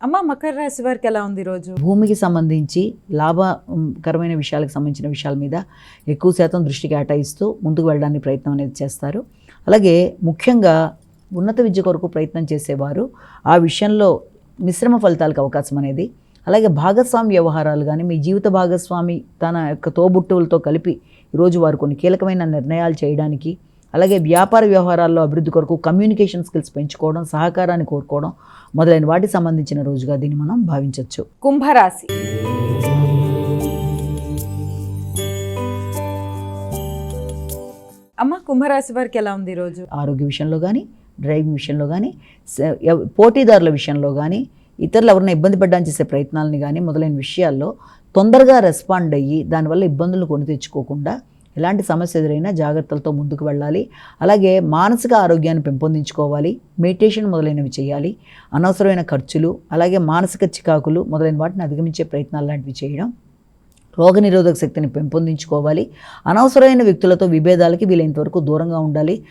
మకర రాశి వారికి ఎలా ఉంది ఈరోజు భూమికి సంబంధించి లాభకరమైన విషయాలకు సంబంధించిన విషయాల మీద ఎక్కువ శాతం దృష్టి కేటాయిస్తూ ముందుకు వెళ్ళడానికి ప్రయత్నం అనేది చేస్తారు. అలాగే ముఖ్యంగా ఉన్నత విద్య కొరకు ప్రయత్నం చేసేవారు ఆ విషయంలో మిశ్రమ ఫలితాలకు అవకాశం అనేది అలాగే భాగస్వామి వ్యవహారాలు కానీ మీ జీవిత భాగస్వామి తన యొక్క తోబుట్టువులతో కలిపి ఈరోజు వారు కొన్ని కీలకమైన నిర్ణయాలు చేయడానికి అలాగే వ్యాపార వ్యవహారాల్లో అభివృద్ధి కొరకు కమ్యూనికేషన్ స్కిల్స్ పెంచుకోవడం సహకారాన్ని కోరుకోవడం మొదలైన వాటికి సంబంధించిన రోజుగా దీన్ని మనం భావించవచ్చు కుంభరాశి. అమ్మ కుంభరాశి వారికి ఎలా ఉంది ఈరోజు ఆరోగ్య విషయంలో కానీ డ్రైవింగ్ విషయంలో కానీ పోటీదారుల విషయంలో కానీ ఇతరులు ఎవరైనా ఇబ్బంది పడ్డానికి చేసే ప్రయత్నాలని కానీ మొదలైన విషయాల్లో తొందరగా రెస్పాండ్ అయ్యి దానివల్ల ఇబ్బందులు కొని తెచ్చుకోకుండా ఎలాంటి సమస్య ఎదురైనా జాగ్రత్తలతో ముందుకు వెళ్ళాలి. అలాగే మానసిక ఆరోగ్యాన్ని పెంపొందించుకోవాలి. మెడిటేషన్ మొదలైనవి చేయాలి. అనవసరమైన ఖర్చులు అలాగే మానసిక చికాకులు మొదలైన వాటిని అధిగమించే ప్రయత్నాలు లాంటివి చేయడం రోగనిరోధక శక్తిని పెంపొందించుకోవాలి. అనవసరమైన వ్యక్తులతో విభేదాలకి వీలైనంతవరకు దూరంగా ఉండాలి.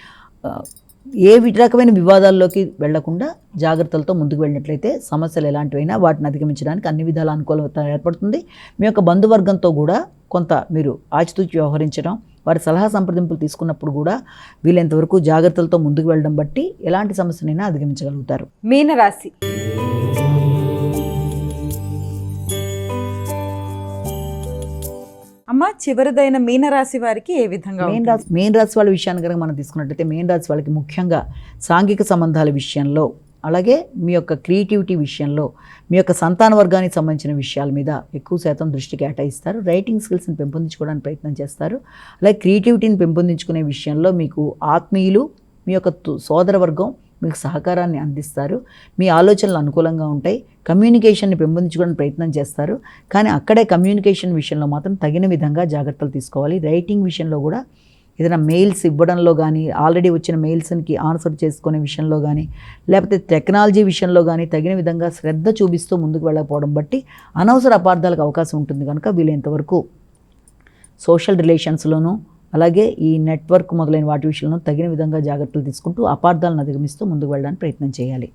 ఏ రకమైన వివాదాల్లోకి వెళ్ళకుండా జాగ్రత్తలతో ముందుకు వెళ్ళినట్లయితే సమస్యలు ఎలాంటివైనా వాటిని అధిగమించడానికి అన్ని విధాల అనుకూలత ఏర్పడుతుంది. మీ యొక్క బంధువర్గంతో కూడా కొంత మీరు ఆచితూచి వ్యవహరించడం వారి సలహా సంప్రదింపులు తీసుకున్నప్పుడు కూడా వీలైనంత వరకు జాగ్రత్తలతో ముందుకు వెళ్ళడం బట్టి ఎలాంటి సమస్యనైనా అధిగమించగలుగుతారు మీనరాశి అమ్మ చివరిదైన మీనరాశి వారికి ఏ విధంగా మెయిన్? రాశి మెయిన్ రాశి వాళ్ళ విషయాన్ని కనుక మనం తీసుకున్నట్లయితే మెయిన్ రాశి వాళ్ళకి ముఖ్యంగా సాంఘిక సంబంధాల విషయంలో అలాగే మీ యొక్క క్రియేటివిటీ విషయంలో మీ యొక్క సంతాన వర్గానికి సంబంధించిన విషయాల మీద ఎక్కువ శాతం దృష్టి కేటాయిస్తారు. రైటింగ్ స్కిల్స్ని పెంపొందించుకోవడానికి ప్రయత్నం చేస్తారు. అలాగే క్రియేటివిటీని పెంపొందించుకునే విషయంలో మీకు ఆత్మీయులు మీ యొక్క తు- సోదర వర్గం మీకు సహకారాన్ని అందిస్తారు. మీ ఆలోచనలు అనుకూలంగా ఉంటాయి. కమ్యూనికేషన్ని పెంపొందించుకోవడానికి ప్రయత్నం చేస్తారు. కానీ అక్కడే కమ్యూనికేషన్ విషయంలో మాత్రం తగిన విధంగా జాగ్రత్తలు తీసుకోవాలి. రైటింగ్ విషయంలో కూడా ఏదైనా మెయిల్స్ ఇవ్వడంలో కానీ ఆల్రెడీ వచ్చిన మెయిల్స్కి ఆన్సర్ చేసుకునే విషయంలో కానీ లేకపోతే టెక్నాలజీ విషయంలో కానీ తగిన విధంగా శ్రద్ధ చూపిస్తూ ముందుకు వెళ్ళకపోవడం బట్టి అనవసర అపార్థాలకు అవకాశం ఉంటుంది కనుక వీలైనంతవరకు సోషల్ రిలేషన్స్లోనూ అలాగే ఈ నెట్వర్క్ మొదలైన వాటి విషయంలో తగిన విధంగా జాగ్రత్తలు తీసుకుంటూ అపార్థాలను అధిగమిస్తూ ముందుకు వెళ్ళడానికి ప్రయత్నం చేయాలి.